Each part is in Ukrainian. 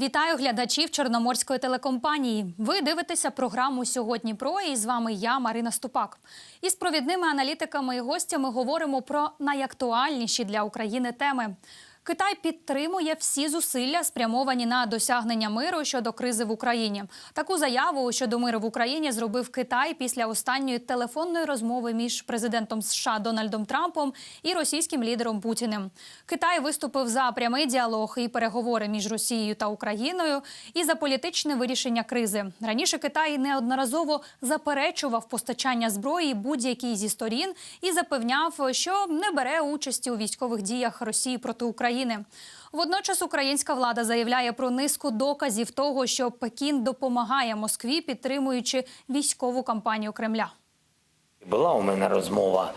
Вітаю глядачів Чорноморської телекомпанії. Ви дивитеся програму Сьогодні про і з вами я, Марина Ступак. Із провідними аналітиками і гостями говоримо про найактуальніші для України теми. Китай підтримує всі зусилля, спрямовані на досягнення миру щодо кризи в Україні. Таку заяву щодо миру в Україні зробив Китай після останньої телефонної розмови між президентом США Дональдом Трампом і російським лідером Путіним. Китай виступив за прямий діалог і переговори між Росією та Україною і за політичне вирішення кризи. Раніше Китай неодноразово заперечував постачання зброї будь-якій зі сторін і запевняв, що не бере участі у військових діях Росії проти України. Водночас українська влада заявляє про низку доказів того, що Пекін допомагає Москві, підтримуючи військову кампанію Кремля. Була у мене розмова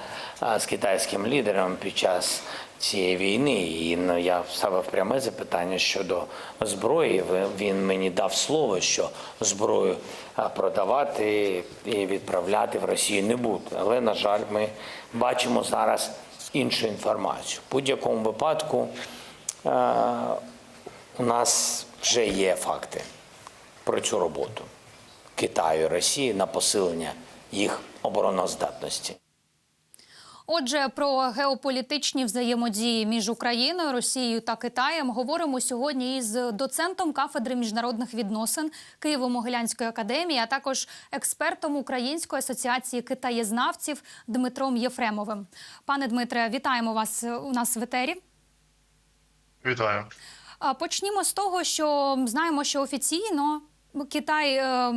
з китайським лідером під час цієї війни, і ну, я ставив пряме запитання щодо зброї. Він мені дав слово, що зброю продавати і відправляти в Росію не буде. Але на жаль, ми бачимо зараз іншу інформацію. В будь-якому випадку е, у нас вже є факти про цю роботу Китаю і Росії на посилення їх обороноздатності. Отже, про геополітичні взаємодії між Україною, Росією та Китаєм говоримо сьогодні із доцентом кафедри міжнародних відносин Києво-Могилянської академії, а також експертом Української асоціації китаєзнавців Дмитром Єфремовим. Пане Дмитре, вітаємо вас у нас в етері. Вітаю. Почнімо з того, що знаємо, що офіційно Китай е,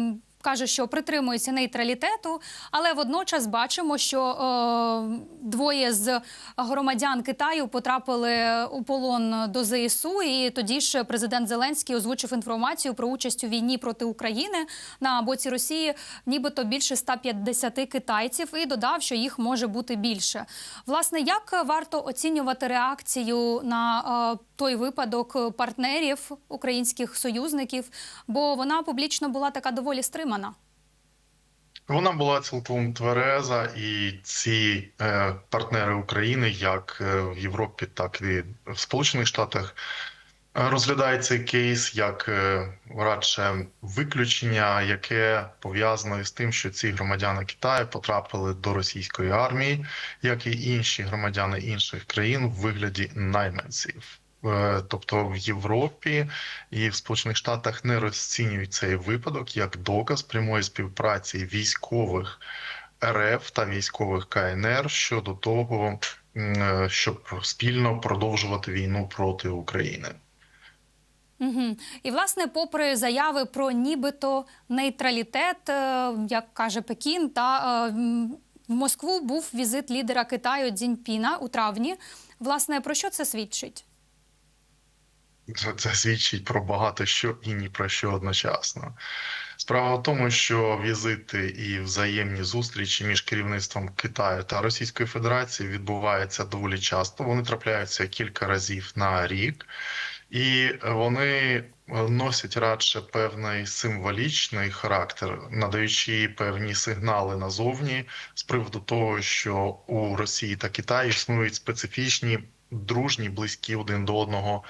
каже, що притримується нейтралітету, але водночас бачимо, що е, двоє з громадян Китаю потрапили у полон до ЗСУ. І тоді ж президент Зеленський озвучив інформацію про участь у війні проти України на боці Росії, нібито більше 150 китайців, і додав, що їх може бути більше. Власне, як варто оцінювати реакцію на е, той випадок партнерів українських союзників, бо вона публічно була така доволі стримана. Вона була цілком твереза, і ці е, партнери України, як е, в Європі, так і в Сполучених Штатах, е, розглядають цей кейс як е, радше виключення, яке пов'язане з тим, що ці громадяни Китаю потрапили до російської армії, як і інші громадяни інших країн в вигляді найманців. Е, Тобто в Європі і в Сполучених Штатах не розцінюють цей випадок як доказ прямої співпраці військових РФ та військових КНР щодо того, е, щоб спільно продовжувати війну проти України. Угу. І власне, попри заяви про нібито нейтралітет, е, як каже Пекін, та в Москву був візит лідера Китаю Цзіньпіна у травні. Власне, про що це свідчить? Це, свідчить про багато що і ні про що одночасно. Справа в тому, що візити і взаємні зустрічі між керівництвом Китаю та Російської Федерації відбуваються доволі часто. Вони трапляються кілька разів на рік, і вони носять радше певний символічний характер, надаючи певні сигнали назовні з приводу того, що у Росії та Китаї існують специфічні дружні, близькі один до одного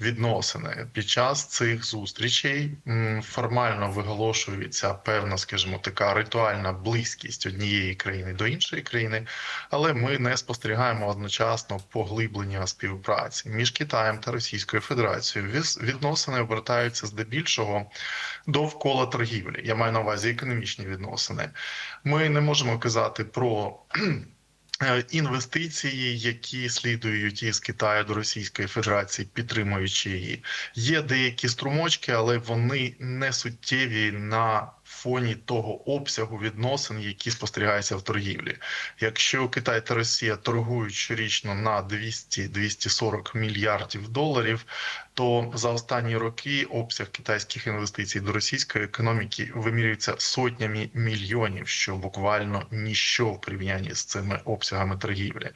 відносини. Під час цих зустрічей формально виголошується певна, скажімо, така ритуальна близькість однієї країни до іншої країни, але ми не спостерігаємо одночасно поглиблення співпраці між Китаєм та Російською Федерацією. Відносини обертаються здебільшого довкола торгівлі. Я маю на увазі економічні відносини. Ми не можемо казати про інвестиції, які слідують із Китаю до Російської Федерації, підтримуючи її. Є деякі струмочки, але вони не суттєві на фоні того обсягу відносин, які спостерігаються в торгівлі. Якщо Китай та Росія торгують щорічно на 200-240 мільярдів доларів, то за останні роки обсяг китайських інвестицій до російської економіки вимірюється сотнями мільйонів, що буквально ніщо в порівнянні з цими обсягами торгівлі.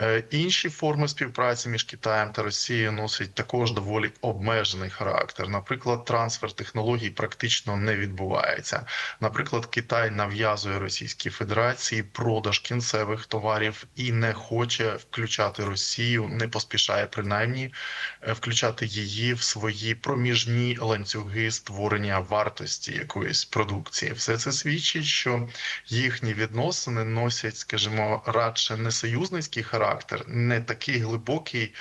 Е, Інші форми співпраці між Китаєм та Росією носять також доволі обмежений характер. Наприклад, трансфер технологій практично не відбувається. Наприклад, Китай нав'язує Російській Федерації продаж кінцевих товарів і не хоче включати Росію, не поспішає принаймні е, включати її в свої проміжні ланцюги створення вартості якоїсь продукції. Все це свідчить, що їхні відносини носять, скажімо, радше не союзницький характер, не такий глибокий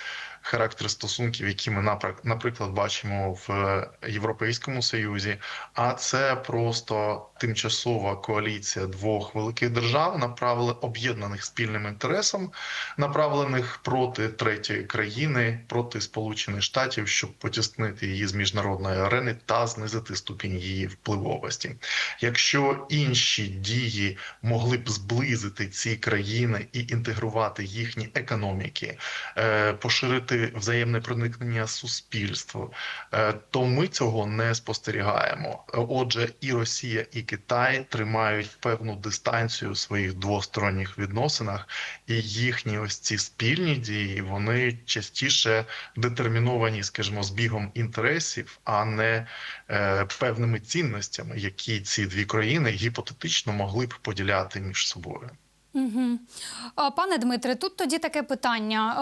характер стосунків, які ми наприклад бачимо в е, Європейському Союзі, а це просто тимчасова коаліція двох великих держав, направлена об'єднаних спільним інтересом, направлених проти третьої країни, проти Сполучених Штатів, щоб потіснити її з міжнародної арени та знизити ступінь її впливовості. Якщо інші дії могли б зблизити ці країни і інтегрувати їхні економіки, е, поширити взаємне проникнення суспільства, е, то ми цього не спостерігаємо. Отже, і Росія, і Китай тримають певну дистанцію у своїх двосторонніх відносинах, і їхні ось ці спільні дії вони частіше детерміновані, скажімо, збігом інтересів, а не е, певними цінностями, які ці дві країни гіпотетично могли б поділяти між собою. Угу. Пане Дмитре, тут тоді таке питання.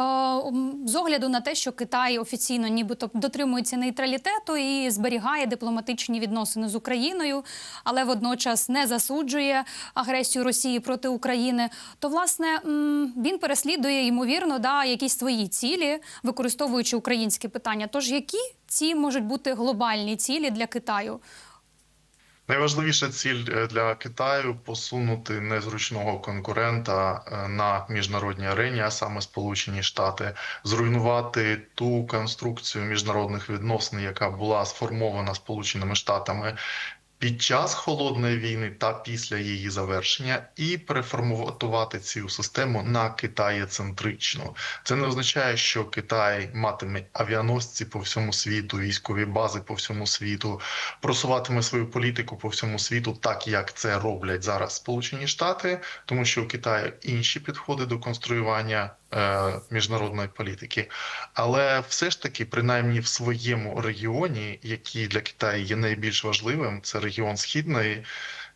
З огляду на те, що Китай офіційно нібито дотримується нейтралітету і зберігає дипломатичні відносини з Україною, але водночас не засуджує агресію Росії проти України, то власне він переслідує ймовірно да, якісь свої цілі, використовуючи українське питання. Тож які ці можуть бути глобальні цілі для Китаю? Найважливіша ціль е, для Китаю посунути незручного конкурента е, на міжнародній арені, а саме Сполучені Штати, зруйнувати ту конструкцію міжнародних відносин, яка була сформована Сполученими Штатами. Під час холодної війни та після її завершення і переформатувати цю систему на Китаєцентричну. Це не означає, що Китай матиме авіаносці по всьому світу, військові бази по всьому світу, просуватиме свою політику по всьому світу, так як це роблять зараз Сполучені Штати, тому що у Китаю інші підходи до конструювання міжнародної політики. Але все ж таки, принаймні в своєму регіоні, який для Китаю є найбільш важливим, це регіон східної.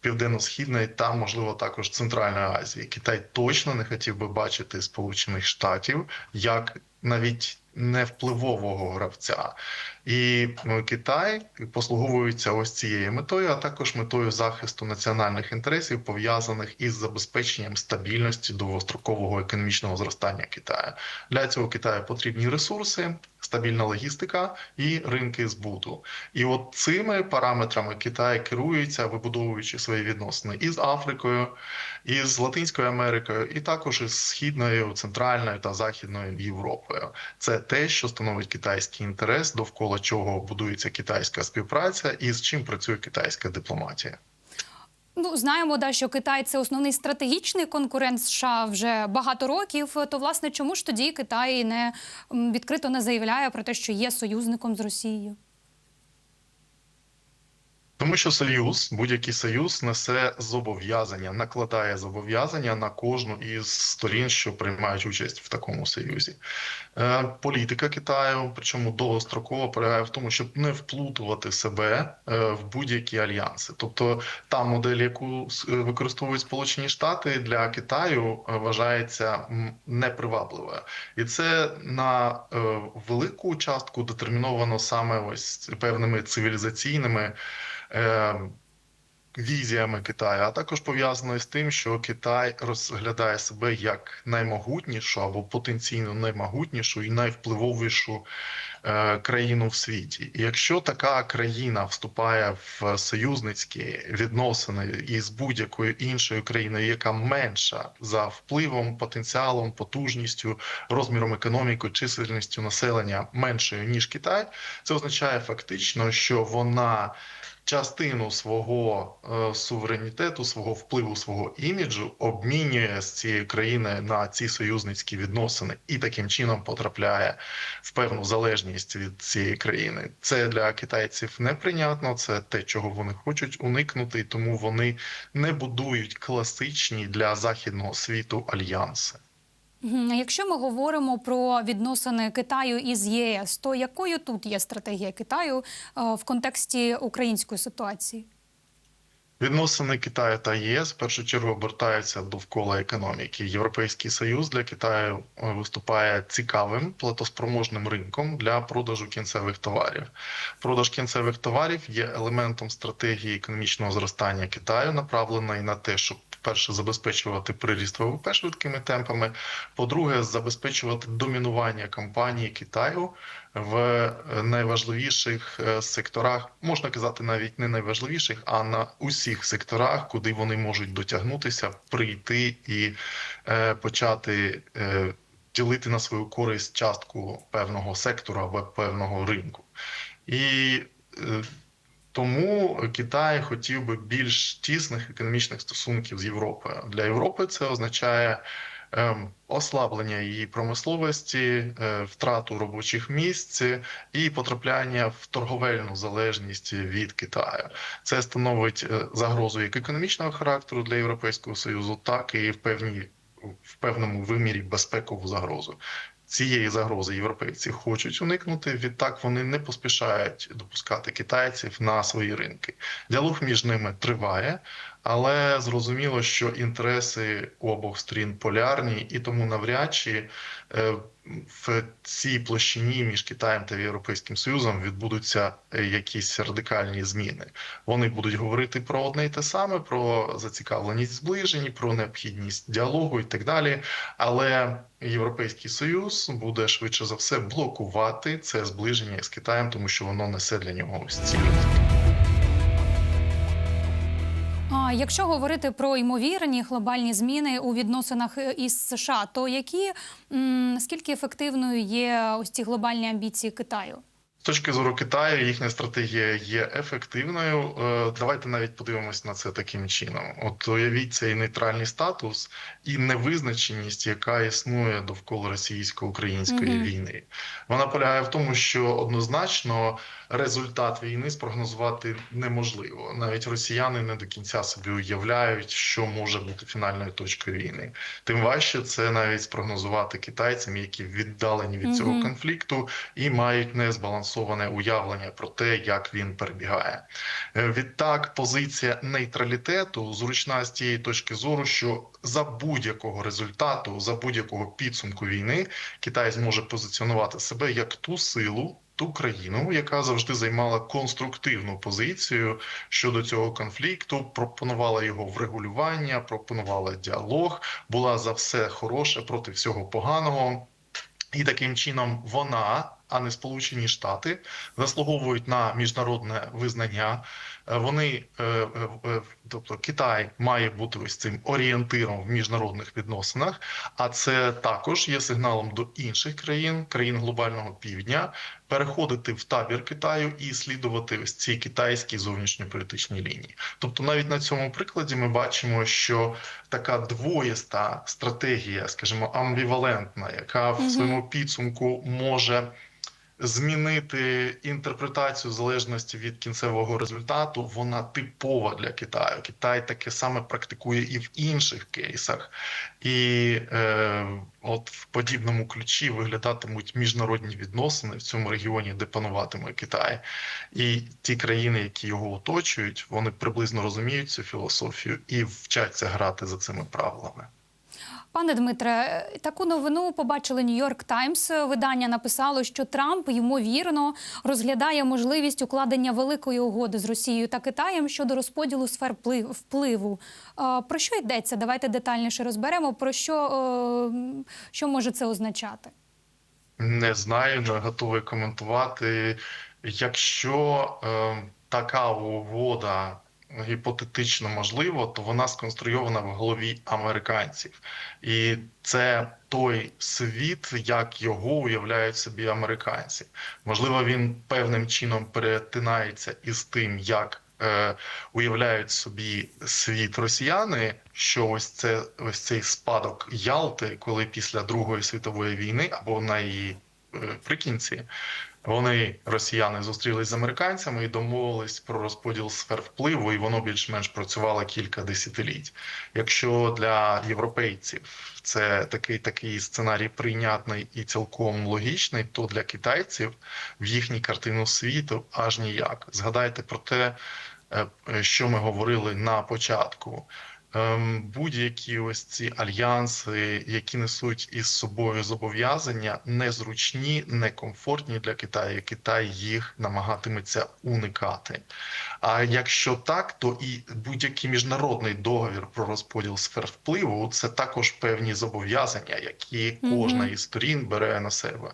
Південно-східної та можливо також Центральної Азії. Китай точно не хотів би бачити Сполучених Штатів як навіть невпливового гравця. І ну, Китай послуговується ось цією метою, а також метою захисту національних інтересів, пов'язаних із забезпеченням стабільності довгострокового економічного зростання Китаю. Для цього Китаю потрібні ресурси, стабільна логістика і ринки збуту. І от цими параметрами Китай керується, вибудовуючи свої відносини із Африкою, із Латинською Америкою, і також із східною, центральною та західною Європою. Це те, що становить китайський інтерес, довкола чого будується китайська співпраця і з чим працює китайська дипломатія. Ну, знаємо, да, що Китай це основний стратегічний конкурент США вже багато років. То власне, чому ж тоді Китай не відкрито не заявляє про те, що є союзником з Росією? Тому що союз, будь-який союз несе зобов'язання, накладає зобов'язання на кожну із сторін, що приймають участь в такому союзі. Е, політика Китаю, причому довгостроково, полягає в тому, щоб не вплутувати себе е, в будь-які альянси. Тобто та модель, яку е, використовують Сполучені Штати для Китаю, е, вважається непривабливою, і це на велику частку детерміновано саме ось певними цивілізаційними візіями Китаю, а також пов'язано з тим, що Китай розглядає себе як наймогутнішу або потенційно наймогутнішу і найвпливовішу країну в світі. І якщо така країна вступає в союзницькі відносини із будь-якою іншою країною, яка менша за впливом, потенціалом, потужністю, розміром економіки, чисельністю населення меншою ніж Китай, це означає фактично, що вона частину свого е, суверенітету, свого впливу, свого іміджу обмінює з цією країною на ці союзницькі відносини і таким чином потрапляє в певну залежність від цієї країни. Це для китайців неприйнятно, це те, чого вони хочуть уникнути, тому вони не будують класичні для західного світу альянси. Якщо ми говоримо про відносини Китаю із ЄС, то якою тут є стратегія Китаю е, в контексті української ситуації? Відносини Китаю та ЄС в першу чергу обертаються довкола економіки. Європейський союз для Китаю е, виступає цікавим платоспроможним ринком для продажу кінцевих товарів. Продаж кінцевих товарів є елементом стратегії економічного зростання Китаю, направленої на те, щоб перше забезпечувати приріст ВВП швидкими темпами. По-друге, забезпечувати домінування компанії Китаю в е, найважливіших е, секторах, можна казати, навіть не найважливіших, а на усіх секторах, куди вони можуть дотягнутися, прийти і е, почати е, ділити на свою користь частку певного сектора або певного ринку. І е, тому Китай хотів би більш тісних економічних стосунків з Європою. Для Європи це означає ем, ослаблення її промисловості, е, втрату робочих місць і потрапляння в торговельну залежність від Китаю. Це становить е, загрозу як економічного характеру для Європейського союзу, так і в певній в певному вимірі безпекову загрозу. Цієї загрози європейці хочуть уникнути. Відтак вони не поспішають допускати китайців на свої ринки. Діалог між ними триває, але зрозуміло, що інтереси обох сторін полярні, і тому навряд чи е, в цій площині між Китаєм та Європейським Союзом відбудуться е, якісь радикальні зміни. Вони будуть говорити про одне й те саме: про зацікавленість в зближенні, про необхідність діалогу і так далі. Але Європейський Союз буде швидше за все блокувати це зближення з Китаєм, тому що воно несе для нього ось ці. А якщо говорити про ймовірні глобальні зміни у відносинах е, із США, то які м, наскільки ефективною є ось ці глобальні амбіції Китаю? З точки зору Китаю, їхня стратегія є ефективною. Е, Давайте навіть подивимось на це таким чином. От уявіть цей нейтральний статус і невизначеність, яка існує довкола російсько-української Мгм. війни. Вона полягає в тому, що однозначно результат війни спрогнозувати неможливо. Навіть росіяни не до кінця собі уявляють, що може бути фінальною точкою війни. Тим важче це навіть спрогнозувати китайцям, які віддалені від цього Мгм. конфлікту і мають незбалансоване уявлення про те, як він перебігає. Е, Відтак, позиція нейтралітету зручна з тієї точки зору, що за будь-якого результату, за будь-якого підсумку війни, Китай зможе позиціонувати себе як ту силу. Ту країну, яка завжди займала конструктивну позицію щодо цього конфлікту, пропонувала його врегулювання, пропонувала діалог, була за все хороше проти всього поганого. І таким чином вона, а не Сполучені Штати, заслуговують на міжнародне визнання. Е, Вони, е, е, тобто Китай має бути ось цим орієнтиром в міжнародних відносинах, а це також є сигналом до інших країн, країн глобального півдня, переходити в табір Китаю і слідувати ось цій китайській зовнішньополітичній лінії. Тобто, навіть на цьому прикладі ми бачимо, що така двоєста стратегія, скажімо, амбівалентна, яка в своєму підсумку може змінити інтерпретацію залежності від кінцевого результату, вона типова для Китаю. Китай таке саме практикує і в інших кейсах, і е, от в подібному ключі виглядатимуть міжнародні відносини в цьому регіоні, де пануватиме Китай, і ті країни, які його оточують, вони приблизно розуміють цю філософію і вчаться грати за цими правилами. Пане Дмитре, е, таку новину побачили Нью-Йорк Таймс. Видання написало, що Трамп ймовірно розглядає можливість укладення великої угоди з Росією та Китаєм щодо розподілу сфер плив- впливу. Про що йдеться? Давайте детальніше розберемо. Про що, е, що може це означати? Не знаю, не готовий коментувати. Якщо е, така угода гіпотетично можлива, то вона сконструйована в голові американців, і це той світ, як його уявляють собі американці. Можливо, він певним чином перетинається із тим, як е, уявляють собі світ росіяни, що ось це ось цей спадок Ялти, коли після Другої світової війни або на її е, прикінці. Вони, росіяни, зустрілись з американцями і домовились про розподіл сфер впливу, і воно більш-менш працювало кілька десятиліть. Якщо для європейців це такий такий сценарій прийнятний і цілком логічний, то для китайців в їхній картину світу аж ніяк. Згадайте про те, е, що ми говорили на початку. Ем, Будь-які ось ці альянси, які несуть із собою зобов'язання, незручні, некомфортні для Китаю. Китай їх намагатиметься уникати. А якщо так, то і будь-який міжнародний договір про розподіл сфер впливу це також певні зобов'язання, які кожна із сторін бере на себе.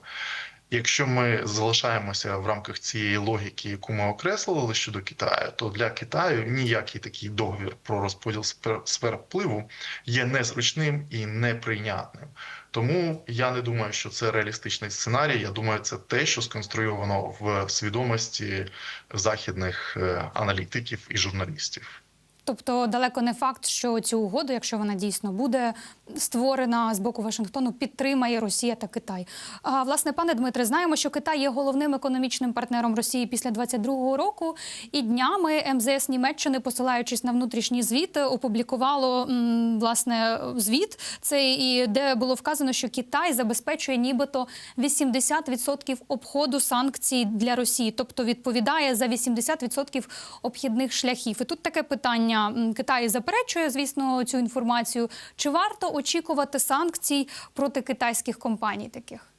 Якщо ми залишаємося в рамках цієї логіки, яку ми окреслили щодо Китаю, то для Китаю ніякий такий договір про розподіл сфер, впливу є незручним і неприйнятним. Тому я не думаю, що це реалістичний сценарій. Я думаю, це те, що сконструйовано в свідомості західних е, аналітиків і журналістів. Тобто далеко не факт, що цю угоду, якщо вона дійсно буде створена з боку Вашингтону, підтримає Росія та Китай. А власне, пане Дмитре, знаємо, що Китай є головним економічним партнером Росії після 22-го року. І днями МЗС Німеччини, посилаючись на внутрішній звіт, опублікувало м, власне звіт. Цей і де було вказано, що Китай забезпечує нібито 80% обходу санкцій для Росії, тобто відповідає за 80% обхідних шляхів. І тут таке питання: М, Китай заперечує, звісно, цю інформацію. Чи варто очікувати санкцій проти китайських компаній таких?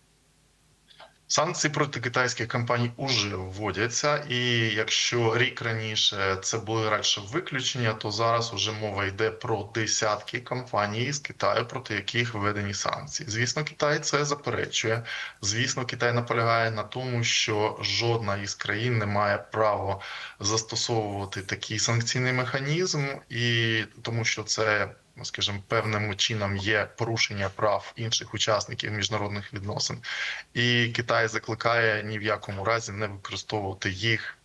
Санкції проти китайських компаній уже вводяться, і якщо рік раніше це були радше виключення, то зараз уже мова йде про десятки компаній з Китаю, проти яких введені санкції. Звісно, Китай це заперечує. Звісно, Китай наполягає на тому, що жодна із країн не має права застосовувати такий санкційний механізм, і тому що це. Ну, Скажімо, певним чином є порушення прав інших учасників міжнародних відносин, і Китай закликає ні в якому разі не використовувати їх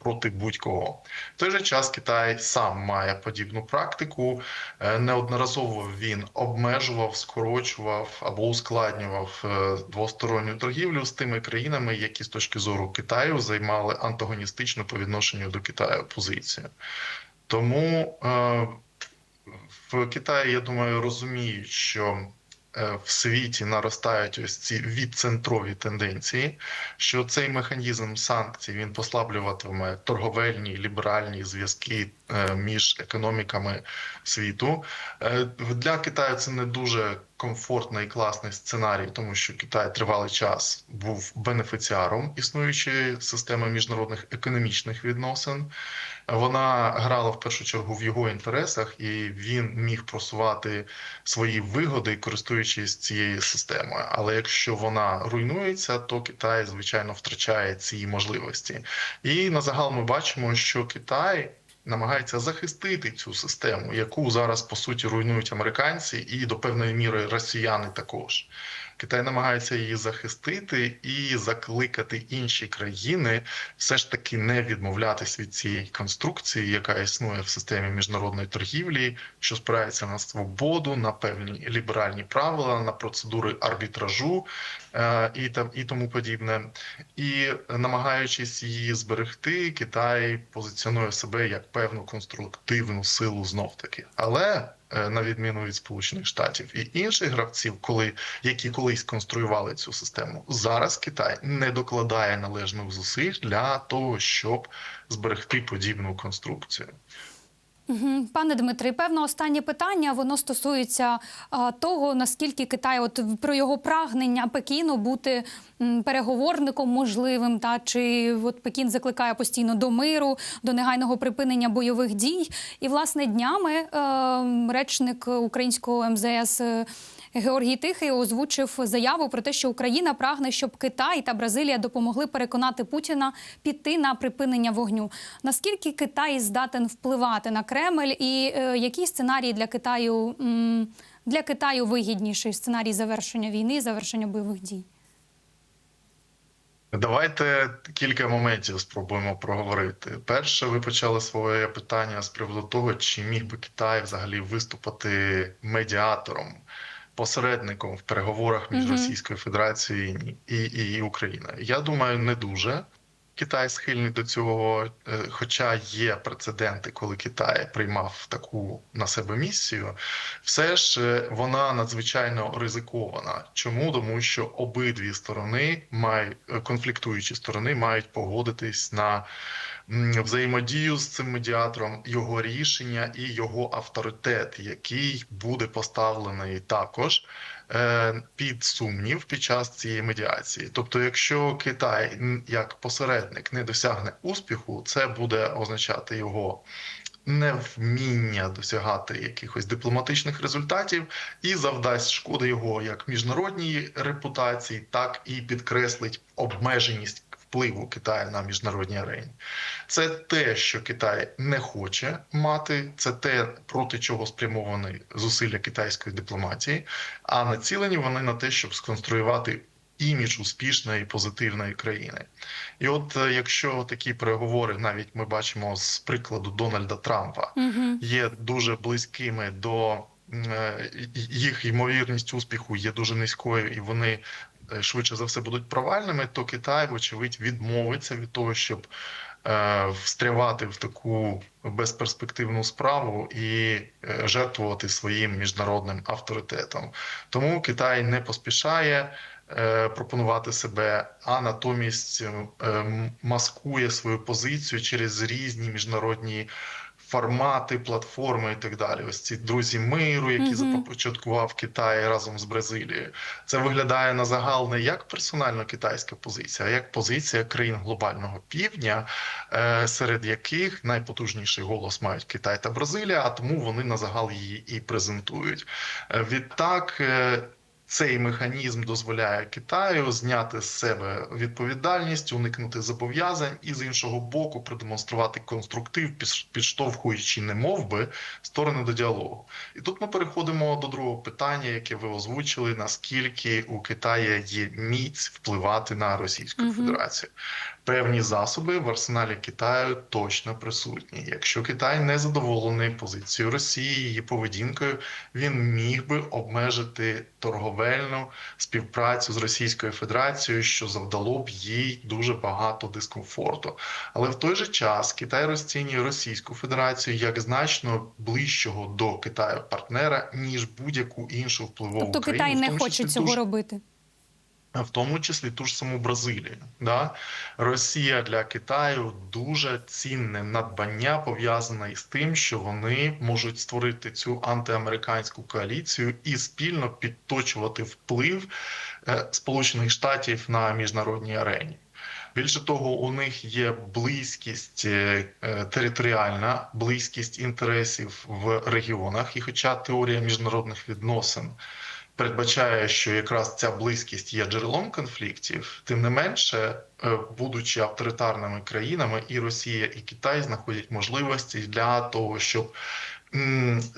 проти будь-кого. В той же час Китай сам має подібну практику. Е, Неодноразово він обмежував, скорочував або ускладнював е, двосторонню торгівлю з тими країнами, які з точки зору Китаю займали антагоністичну по відношенню до Китаю позицію. Тому е, в Китаї, я думаю, розуміють, що е, в світі наростають ось ці відцентрові тенденції, що цей механізм санкцій він послаблюватиме торговельні ліберальні зв'язки е, між економіками світу. Е, Для Китаю це не дуже комфортний класний сценарій, тому що Китай тривалий час був бенефіціаром існуючої системи міжнародних економічних відносин. Вона грала в першу чергу в його інтересах, і він міг просувати свої вигоди, користуючись цією системою. Але якщо вона руйнується, то Китай звичайно втрачає ці можливості. І на загал ми бачимо, що Китай. Намагається захистити цю систему, яку зараз по суті руйнують американці, і до певної міри росіяни також. Китай намагається її захистити і закликати інші країни все ж таки не відмовлятись від цієї конструкції, яка існує в системі міжнародної торгівлі, що спирається на свободу, на певні ліберальні правила, на процедури арбітражу і там і тому подібне. І намагаючись її зберегти, Китай позиціонує себе як певну конструктивну силу знов таки, але е, на відміну від Сполучених Штатів і інших гравців, коли які колись конструювали цю систему, зараз Китай не докладає належних зусиль для того, щоб зберегти подібну конструкцію. Пане Дмитри, певно, останнє питання воно стосується того, наскільки Китай, от про його прагнення Пекіну бути переговорником можливим, та чи от Пекін закликає постійно до миру, до негайного припинення бойових дій. І власне днями е, речник українського МЗС. Георгій Тихий озвучив заяву про те, що Україна прагне, щоб Китай та Бразилія допомогли переконати Путіна піти на припинення вогню. Наскільки Китай здатен впливати на Кремль, і е, який сценарій для Китаю для Китаю вигідніший сценарій завершення війни, завершення бойових дій? Давайте кілька моментів спробуємо проговорити. Перше, ви почали своє питання з приводу того, чи міг би Китай взагалі виступити медіатором, посередником в переговорах між. Російською Федерацією і, і, і Україною. Я думаю, не дуже. Китай схильний до цього, е, хоча є прецеденти, коли Китай приймав таку на себе місію, все ж е, вона надзвичайно ризикована. Чому? Тому що обидві сторони мають е, конфліктуючі сторони мають погодитись на взаємодію з цим медіатором, його рішення і його авторитет, який буде поставлений також під сумнів під час цієї медіації. Тобто, якщо Китай як посередник не досягне успіху, це буде означати його невміння досягати якихось дипломатичних результатів і завдасть шкоди його як міжнародній репутації, так і підкреслить обмеженість впливу Китаю на міжнародній арені. Це те, що Китай не хоче мати, це те, проти чого спрямовані зусилля китайської дипломатії, а націлені вони на те, щоб сконструювати імідж успішної позитивної країни. І от е, якщо такі переговори, навіть ми бачимо з прикладу Дональда Трампа, є дуже близькими до е, їх ймовірність успіху є дуже низькою, і вони швидше за все будуть провальними, то Китай, вочевидь, відмовиться від того, щоб е, встрявати в таку безперспективну справу і е, жертвувати своїм міжнародним авторитетом. Тому Китай не поспішає е, пропонувати себе, а натомість е, маскує свою позицію через різні міжнародні формати, платформи і так далі. Ось ці друзі миру, які Мгм. започаткував Китай разом з Бразилією. Це виглядає на загал не як персонально китайська позиція, а як позиція країн глобального півдня, е, серед яких найпотужніший голос мають Китай та Бразилія, а тому вони на загал її і презентують. Е, Відтак. Цей механізм дозволяє Китаю зняти з себе відповідальність, уникнути зобов'язань і з іншого боку продемонструвати конструктив, підштовхуючи не мов сторони до діалогу. І тут ми переходимо до другого питання, яке ви озвучили: наскільки у Китаї є міць впливати на Російську угу. Федерацію. Певні засоби в арсеналі Китаю точно присутні. Якщо Китай не задоволений позицією Росії, її поведінкою, він міг би обмежити торговельну співпрацю з Російською Федерацією, що завдало б їй дуже багато дискомфорту. Але в той же час Китай розцінює Російську Федерацію як значно ближчого до Китаю партнера ніж будь-яку іншу впливову Тобто країну, Китай не хоче цього дуже- робити. В тому числі ту ж саму Бразилію. Да? Росія для Китаю дуже цінне надбання пов'язане із тим, що вони можуть створити цю антиамериканську коаліцію і спільно підточувати вплив е, Сполучених Штатів на міжнародній арені. Більше того, у них є близькість е, е, територіальна, близькість інтересів в регіонах. І хоча теорія міжнародних відносин передбачає, що якраз ця близькість є джерелом конфліктів, тим не менше, е, будучи авторитарними країнами, і Росія, і Китай знаходять можливості для того, щоб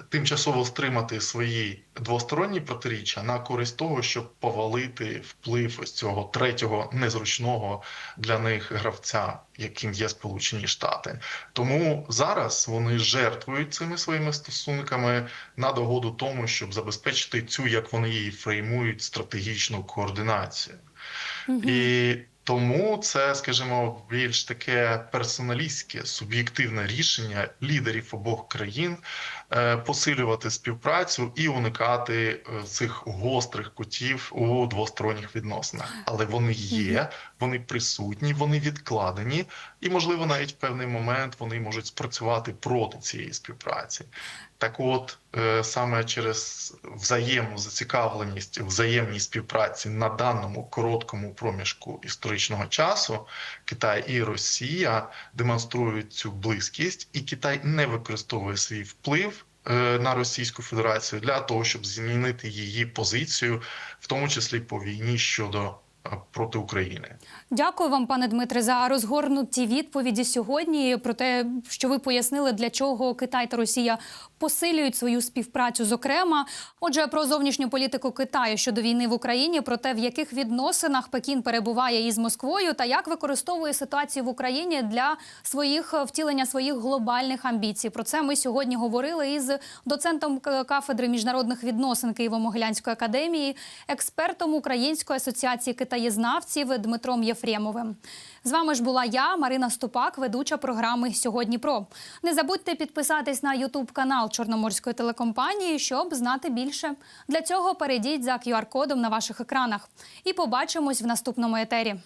тимчасово стримати свої двосторонні протиріччя на користь того, щоб повалити вплив ось цього третього незручного для них гравця, яким є Сполучені Штати. Тому зараз вони жертвують цими своїми стосунками на догоду тому, щоб забезпечити цю, як вони її фреймують, стратегічну координацію. Мгм. І тому це, скажімо, більш таке персоналістське суб'єктивне рішення лідерів обох країн посилювати співпрацю і уникати е, цих гострих кутів у двосторонніх відносинах. Але вони є, вони присутні, вони відкладені, і можливо, навіть в певний момент вони можуть спрацювати проти цієї співпраці. Так, от е, саме через взаємну зацікавленість, взаємній співпраці на даному короткому проміжку історичного часу Китай і Росія демонструють цю близькість, і Китай не використовує свій вплив е, на Російську Федерацію для того, щоб змінити її позицію, в тому числі по війні щодо е, проти України. Дякую вам, пане Дмитре, за розгорнуті відповіді сьогодні про те, що ви пояснили, для чого Китай та Росія посилюють свою співпрацю. Зокрема, отже, про зовнішню політику Китаю щодо війни в Україні, про те, в яких відносинах Пекін перебуває із Москвою, та як використовує ситуацію в Україні для своїх втілення своїх глобальних амбіцій. Про це ми сьогодні говорили із доцентом кафедри міжнародних відносин Києво-Могилянської академії, експертом Української асоціації китаєзнавців Дмитром Єфремовим. З вами ж була я, Марина Ступак, ведуча програми Сьогодні про. Не забудьте підписатись на Ютуб канал Чорноморської телекомпанії, щоб знати більше. Для цього перейдіть за QR-кодом на ваших екранах. І побачимось в наступному етері.